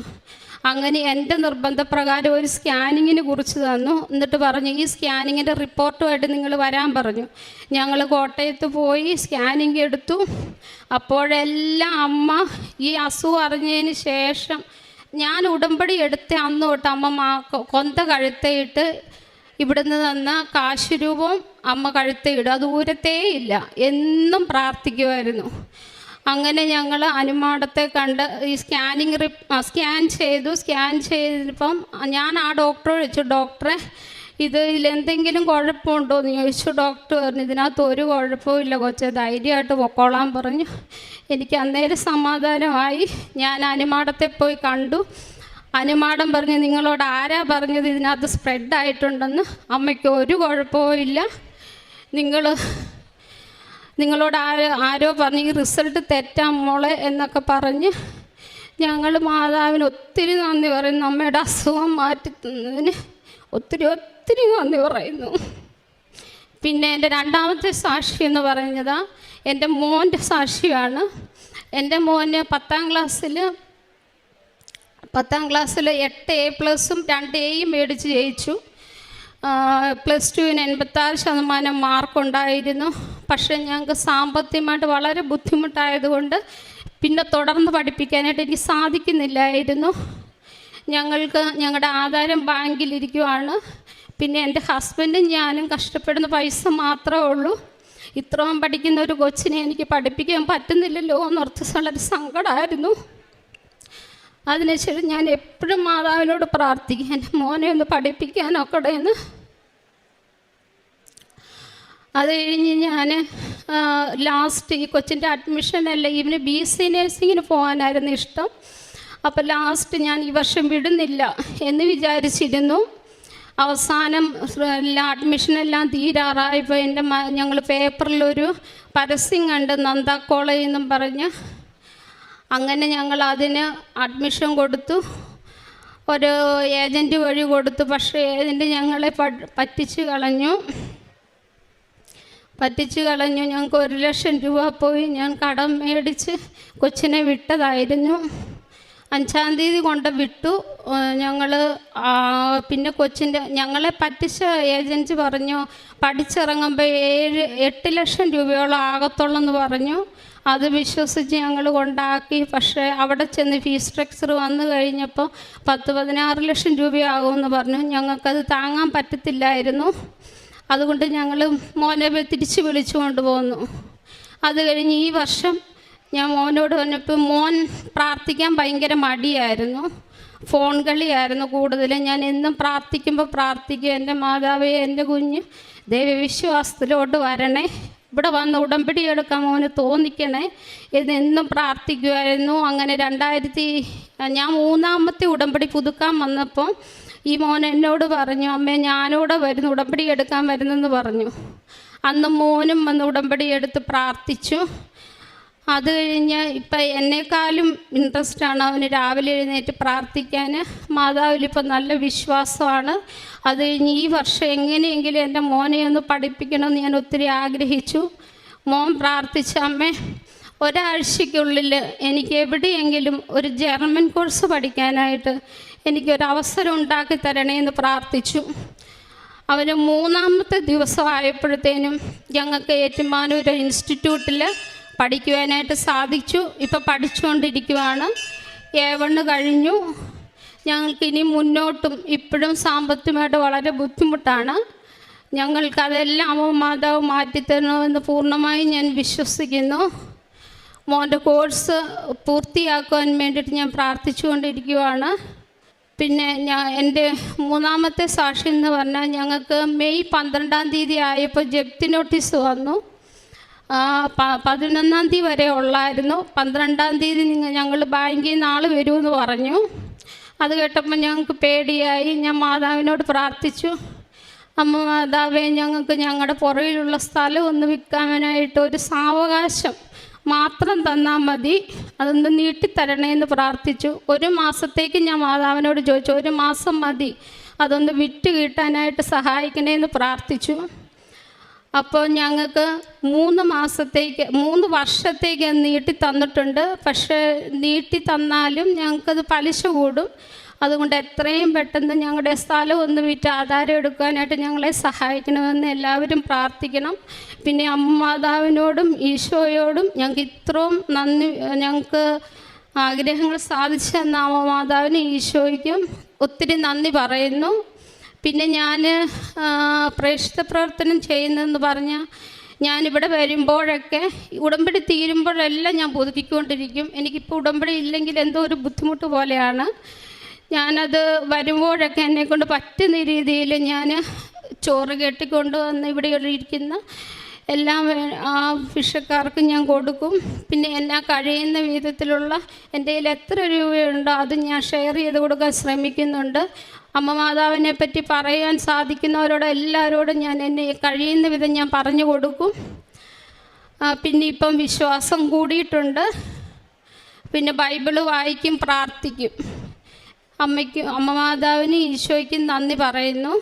D: അങ്ങനെ എന്റെ നിർബന്ധപ്രകാരം ഒരു സ്കാനിങ്ങിന് കുറിച്ച് തന്നു. എന്നിട്ട് പറഞ്ഞു ഈ സ്കാനിങ്ങിന്റെ റിപ്പോർട്ടുമായിട്ട് നിങ്ങൾ വരാൻ പറഞ്ഞു. ഞങ്ങൾ കോട്ടയത്ത് പോയി സ്കാനിങ് എടുത്തു. അപ്പോഴെല്ലാം അമ്മ ഈ അസുഖം അറിഞ്ഞതിന് ശേഷം ഞാൻ ഉടമ്പടി എടുത്ത അന്ന് തൊട്ട് അമ്മ മാ കൊന്ത കഴുത്തയിട്ട് ഇവിടുന്ന് തന്ന കാശ് രൂപം അമ്മ കഴുത്തയിടും. അത് ഊരത്തേ ഇല്ല. എന്നും പ്രാർത്ഥിക്കുമായിരുന്നു. അങ്ങനെ ഞങ്ങൾ അനുമാടത്തെ കണ്ട് ഈ സ്കാനിങ് സ്കാൻ ചെയ്തു. സ്കാൻ ചെയ്തപ്പം ഞാൻ ആ ഡോക്ടറെ വിളിച്ചു. ഡോക്ടറെ ഇത് ഇതിലെന്തെങ്കിലും കുഴപ്പമുണ്ടോ? എന്ന് ചോദിച്ചു. ഡോക്ടർ പറഞ്ഞു ഇതിനകത്ത് ഒരു കുഴപ്പവും ഇല്ല കൊച്ചെ. ധൈര്യമായിട്ട് പൊക്കോളാൻ പറഞ്ഞു. എനിക്ക് അന്നേരം സമാധാനമായി. ഞാൻ അനുമാടത്തെ പോയി കണ്ടു. അനുമാടം പറഞ്ഞു നിങ്ങളോട് ആരാ പറഞ്ഞത്? ഇതിനകത്ത് സ്പ്രെഡ് ആയിട്ടുണ്ടെന്ന്. അമ്മയ്ക്ക് ഒരു കുഴപ്പവും ഇല്ല. നിങ്ങൾ നിങ്ങളോട് ആരോ ആരോ പറഞ്ഞ് ഈ റിസൾട്ട് തെറ്റാം മോളെ എന്നൊക്കെ പറഞ്ഞ് ഞങ്ങൾ മാതാവിന് ഒത്തിരി നന്ദി പറയുന്നു. അമ്മയുടെ അസുഖം മാറ്റി തന്നതിന് ഒത്തിരി ഒത്തിരി നന്ദി പറയുന്നു. പിന്നെ എന്റെ രണ്ടാമത്തെ സാക്ഷി എന്ന് പറഞ്ഞത് എന്റെ മോന്റെ സാക്ഷിയാണ്. എന്റെ മോന് പത്താം ക്ലാസ്സിൽ പത്താം ക്ലാസ്സിൽ എട്ട് എ പ്ലസും രണ്ട് എയും മേടിച്ച് ജയിച്ചു. പ്ലസ് ടുവിന് എൺപത്താറ് ശതമാനം മാർക്കുണ്ടായിരുന്നു പക്ഷേ ഞങ്ങൾക്ക് സാമ്പത്തികമായിട്ട് വളരെ ബുദ്ധിമുട്ടായതുകൊണ്ട് പിന്നെ തുടർന്ന് പഠിപ്പിക്കാനായിട്ട് എനിക്ക് സാധിക്കുന്നില്ലായിരുന്നു. ഞങ്ങൾക്ക് ഞങ്ങളുടെ ആധാരം ബാങ്കിലിരിക്കുവാണ്. പിന്നെ എന്റെ ഹസ്ബൻഡും ഞാനും കഷ്ടപ്പെടുന്ന പൈസ മാത്രമേ ഉള്ളൂ. ഇത്രയും പഠിക്കുന്ന ഒരു കൊച്ചിനെ എനിക്ക് പഠിപ്പിക്കാൻ പറ്റുന്നില്ലല്ലോ എന്നോർത്ത് വളരെ സങ്കടമായിരുന്നു. അതിനുശേഷം ഞാൻ എപ്പോഴും മാതാവിനോട് പ്രാർത്ഥിക്കും എന്റെ മോനെ ഒന്ന് പഠിപ്പിക്കാനൊക്കെ എന്ന്. അത് കഴിഞ്ഞ് ഞാൻ ലാസ്റ്റ് ഈ കൊച്ചിന്റെ അഡ്മിഷനല്ല ഇവന് ബി സി നഴ്സിങ്ങിന് പോകാനായിരുന്നു ഇഷ്ടം. അപ്പോൾ ലാസ്റ്റ് ഞാൻ ഈ വർഷം വിടുന്നില്ല എന്ന് വിചാരിച്ചിരുന്നു. അവസാനം എല്ലാ അഡ്മിഷനെല്ലാം തീരാറായപ്പോൾ എന്റെ ഞങ്ങൾ പേപ്പറിലൊരു പരസ്യം കണ്ട് നന്ദ കോളേജ് എന്നും പറഞ്ഞ് അങ്ങനെ ഞങ്ങൾ അതിന് അഡ്മിഷൻ കൊടുത്തു. ഒരു ഏജന്റ് വഴി കൊടുത്തു. പക്ഷേ ഏജന്റ് ഞങ്ങളെ പറ്റിച്ച് കളഞ്ഞു. പറ്റിച്ച് കളഞ്ഞു. ഞങ്ങൾക്ക് ഒരു ലക്ഷം രൂപ പോയി. ഞാൻ കടം മേടിച്ച് കൊച്ചിനെ വിട്ടതായിരുന്നു. അഞ്ചാം തീയതി കൊണ്ട് വിട്ടു. ഞങ്ങൾ പിന്നെ കൊച്ചിന്റെ ഞങ്ങളെ പറ്റിച്ച ഏജൻസി പറഞ്ഞു പഠിച്ചിറങ്ങുമ്പോൾ ഏഴ് എട്ട് ലക്ഷം രൂപയോളം ആകത്തുള്ളെന്ന് പറഞ്ഞു. അത് വിശ്വസിച്ച് ഞങ്ങൾ കൊണ്ടാക്കി. പക്ഷേ അവിടെ ചെന്ന് ഫീസ് സ്ട്രക്ചർ വന്നു കഴിഞ്ഞപ്പോൾ പത്ത് പതിനാറ് ലക്ഷം രൂപയാകുമെന്ന് പറഞ്ഞു. ഞങ്ങൾക്കത് താങ്ങാൻ പറ്റത്തില്ലായിരുന്നു. അതുകൊണ്ട് ഞങ്ങൾ മോനെ തിരിച്ച് വിളിച്ചു കൊണ്ടുപോന്നു അത് കഴിഞ്ഞ് ഈ വർഷം ഞാൻ മോനോട് പറഞ്ഞപ്പോൾ മോൻ പ്രാർത്ഥിക്കാൻ ഭയങ്കര മടിയായിരുന്നു. ഫോൺ കളിയായിരുന്നു കൂടുതലും. ഞാൻ എന്നും പ്രാർത്ഥിക്കുമ്പോൾ പ്രാർത്ഥിക്കും എന്റെ മാതാവേ എന്റെ കുഞ്ഞ് ദൈവവിശ്വാസത്തിലോട്ട് വരണേ. ഇവിടെ വന്ന് ഉടമ്പടി എടുക്കാൻ മോന് തോന്നിക്കണേ. എന്നും പ്രാർത്ഥിക്കുമായിരുന്നു അങ്ങനെ രണ്ടായിരത്തി ഞാൻ മൂന്നാമത്തെ ഉടമ്പടി പുതുക്കാൻ വന്നപ്പോൾ ഈ മോൻ എന്നോട് പറഞ്ഞു അമ്മേ ഞാനൂടെ വരുന്നു. ഉടമ്പടി എടുക്കാൻ വരുന്നെന്ന് പറഞ്ഞു. അന്ന് മോനും വന്ന് ഉടമ്പടി എടുത്ത് പ്രാർത്ഥിച്ചു. അത് കഴിഞ്ഞ് ഇപ്പം എന്നെക്കാളും ആണ് അവന് രാവിലെ എഴുന്നേറ്റ് പ്രാർത്ഥിക്കാൻ മാതാവിലിപ്പം നല്ല വിശ്വാസമാണ്. അത് കഴിഞ്ഞ് ഈ വർഷം എങ്ങനെയെങ്കിലും എന്റെ മോനെ ഒന്ന് പഠിപ്പിക്കണമെന്ന് ഞാൻ ഒത്തിരി ആഗ്രഹിച്ചു. മോൻ പ്രാർത്ഥിച്ച അമ്മേ ഒരാഴ്ചയ്ക്കുള്ളിൽ എനിക്ക് എവിടെയെങ്കിലും ഒരു ജർമ്മൻ കോഴ്സ് പഠിക്കാനായിട്ട് എനിക്കൊരവസരം ഉണ്ടാക്കി തരണേ എന്ന് പ്രാർത്ഥിച്ചു. അവന് മൂന്നാമത്തെ ദിവസമായപ്പോഴത്തേനും ഞങ്ങൾക്ക് ഏറ്റുമാനൂർ ഇൻസ്റ്റിറ്റ്യൂട്ടിൽ പഠിക്കുവാനായിട്ട് സാധിച്ചു. ഇപ്പോൾ പഠിച്ചുകൊണ്ടിരിക്കുവാണ്. എ കഴിഞ്ഞു. ഞങ്ങൾക്ക് ഇനി മുന്നോട്ടും ഇപ്പോഴും സാമ്പത്തികമായിട്ട് വളരെ ബുദ്ധിമുട്ടാണ്. ഞങ്ങൾക്ക് അതെല്ലാം മാതാവ് മാറ്റിത്തരണമെന്ന് പൂർണമായും ഞാൻ വിശ്വസിക്കുന്നു. മോന്റെ കോഴ്സ് പൂർത്തിയാക്കുവാൻ വേണ്ടിയിട്ട് ഞാൻ പ്രാർത്ഥിച്ചുകൊണ്ടിരിക്കുവാണ്. പിന്നെ ഞാൻ എന്റെ മൂന്നാമത്തെ സാക്ഷി എന്ന് പറഞ്ഞാൽ ഞങ്ങൾക്ക് മെയ് പന്ത്രണ്ടാം തീയതി ആയപ്പോൾ ജപ്തി നോട്ടീസ് വന്നു. പതിനൊന്നാം തീയതി വരെ ഉള്ളായിരുന്നു. പന്ത്രണ്ടാം തീയതി ഞങ്ങൾ ബാങ്കിൽ നിന്ന് ആൾ വരുമെന്ന് പറഞ്ഞു. അത് കേട്ടപ്പോൾ ഞങ്ങൾക്ക് പേടിയായി. ഞാൻ മാതാവിനോട് പ്രാർത്ഥിച്ചു. അമ്മ മാതാവേ ഞങ്ങൾക്ക് ഞങ്ങളുടെ പുറകിലുള്ള സ്ഥലം ഒന്ന് വിൽക്കാനായിട്ട് ഒരു സാവകാശം മാത്രം തന്നാൽ മതി. അതൊന്ന് നീട്ടിത്തരണേന്ന് പ്രാർത്ഥിച്ചു. ഒരു മാസത്തേക്ക് ഞാൻ മാതാവിനോട് ചോദിച്ചു. ഒരു മാസം മതി. അതൊന്ന് വിറ്റ് കിട്ടാനായിട്ട് സഹായിക്കണേന്ന് പ്രാർത്ഥിച്ചു. അപ്പോൾ ഞങ്ങൾക്ക് മൂന്ന് മാസത്തേക്ക് മൂന്ന് വർഷത്തേക്ക് നീട്ടി തന്നിട്ടുണ്ട്. പക്ഷേ നീട്ടി തന്നാലും ഞങ്ങൾക്കത് പലിശ കൂടും. അതുകൊണ്ട് എത്രയും പെട്ടെന്ന് ഞങ്ങളുടെ സ്ഥലം ഒന്ന് വിറ്റ് ആധാരം എടുക്കാനായിട്ട് ഞങ്ങളെ സഹായിക്കണമെന്ന് എല്ലാവരും പ്രാർത്ഥിക്കണം. പിന്നെ അമ്മാതാവിനോടും ഈശോയോടും ഞങ്ങൾക്ക് ഇത്രയും നന്ദി ഞങ്ങൾക്ക് ആഗ്രഹങ്ങൾ സാധിച്ച അമ്മമാതാവിനും ഈശോയ്ക്കും ഒത്തിരി നന്ദി പറയുന്നു. പിന്നെ ഞാൻ പ്രേക്ഷിത പ്രവർത്തനം ചെയ്യുന്നതെന്ന് പറഞ്ഞാൽ ഞാനിവിടെ വരുമ്പോഴൊക്കെ ഉടമ്പടി തീരുമ്പോഴെല്ലാം ഞാൻ പുതുക്കിക്കൊണ്ടിരിക്കും. എനിക്കിപ്പോൾ ഉടമ്പടി ഇല്ലെങ്കിൽ എന്തോ ഒരു ബുദ്ധിമുട്ട് പോലെയാണ്. ഞാനത് വരുമ്പോഴൊക്കെ എന്നെക്കൊണ്ട് പറ്റുന്ന രീതിയിൽ ഞാൻ ചോറ് കെട്ടിക്കൊണ്ട് വന്ന് ഇവിടെ ഇരിക്കുന്ന എല്ലാം ആ ഭിക്ഷക്കാർക്ക് ഞാൻ കൊടുക്കും. പിന്നെ എന്നാ കഴിയുന്ന വിധത്തിലുള്ള എന്റെ കയ്യിൽ എത്ര രൂപയുണ്ടോ അത് ഞാൻ ഷെയർ ചെയ്ത് കൊടുക്കാൻ ശ്രമിക്കുന്നുണ്ട്. അമ്മ മാതാവിനെ പറ്റി പറയാൻ സാധിക്കുന്നവരോട് എല്ലാവരോടും ഞാൻ എന്നെ കഴിയുന്ന വിധം ഞാൻ പറഞ്ഞു കൊടുക്കും. പിന്നെ ഇപ്പം വിശ്വാസം കൂടിയിട്ടുണ്ട്. പിന്നെ ബൈബിൾ വായിക്കും പ്രാർത്ഥിക്കും. അമ്മയ്ക്കും അമ്മ മാതാവിന് ഈശോയ്ക്കും നന്ദി പറയുന്നു.